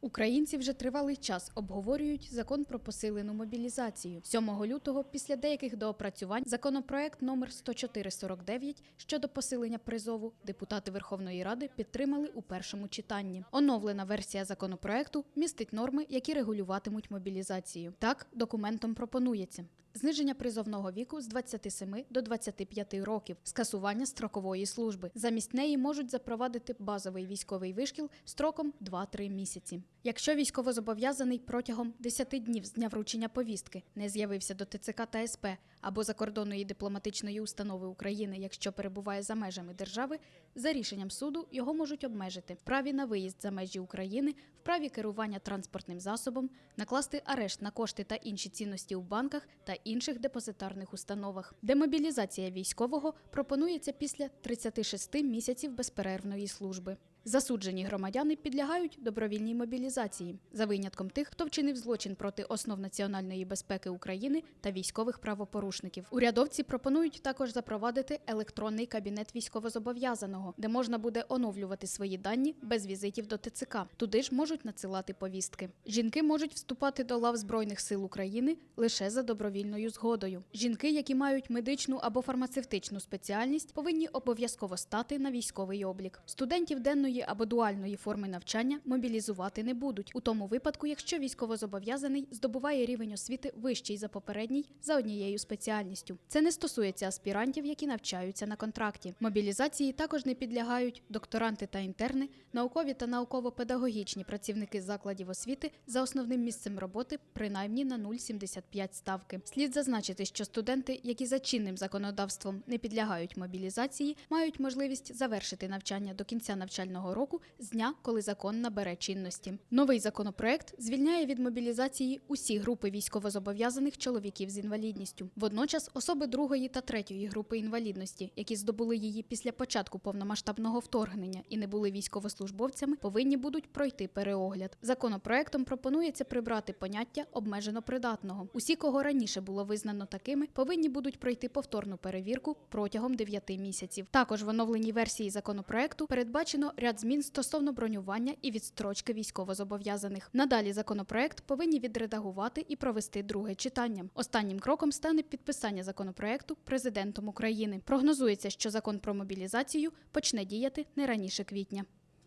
Українці вже тривалий час обговорюють закон про посилену мобілізацію. 7 лютого, після деяких доопрацювань, законопроект номер 10449 щодо посилення призову депутати Верховної Ради підтримали у першому читанні. Оновлена версія законопроекту містить норми, які регулюватимуть мобілізацію. Так, документом пропонується. Зниження призовного віку з 27 до 25 років, скасування строкової служби. Замість неї можуть запровадити базовий військовий вишкіл строком 2-3 місяці. Якщо військовозобов'язаний протягом 10 днів з дня вручення повістки не з'явився до ТЦК та СП або закордонної дипломатичної установи України, якщо перебуває за межами держави, за рішенням суду його можуть обмежити в праві на виїзд за межі України, в праві керування транспортним засобом, накласти арешт на кошти та інші цінності у банках та інших депозитарних установах. Демобілізація військового пропонується після 36 місяців безперервної служби. Засуджені громадяни підлягають добровільній мобілізації за винятком тих, хто вчинив злочин проти основ національної безпеки України та військових правопорушників. Урядовці пропонують також запровадити електронний кабінет військовозобов'язаного, де можна буде оновлювати свої дані без візитів до ТЦК. Туди ж можуть надсилати повістки. Жінки можуть вступати до лав збройних сил України лише за добровільною згодою. Жінки, які мають медичну або фармацевтичну спеціальність, повинні обов'язково стати на військовий облік. Студентів денної або дуальної форми навчання мобілізувати не будуть у тому випадку, якщо військовозобов'язаний здобуває рівень освіти вищий за попередній за однією спеціальністю. Це не стосується аспірантів, які навчаються на контракті. Мобілізації також не підлягають докторанти та інтерни, наукові та науково-педагогічні працівники закладів освіти за основним місцем роботи принаймні на 0,75 ставки. Слід зазначити, що студенти, які за чинним законодавством не підлягають мобілізації, мають можливість завершити навчання до кінця навчального року з дня, коли закон набере чинності. Новий законопроект звільняє від мобілізації усі групи військовозобов'язаних чоловіків з інвалідністю. Водночас особи другої та третьої групи інвалідності, які здобули її після початку повномасштабного вторгнення і не були військовослужбовцями, повинні будуть пройти переогляд. Законопроектом пропонується прибрати поняття обмежено придатного. Усі, кого раніше було визнано такими, повинні будуть пройти повторну перевірку протягом 9 місяців. Також в оновленій версії законопроекту передбачено ряд змін стосовно бронювання і відстрочки військовозобов'язаних. Надалі законопроект повинні відредагувати і провести друге читання. Останнім кроком стане підписання законопроекту президентом України. Прогнозується, що закон про мобілізацію почне діяти не раніше квітня.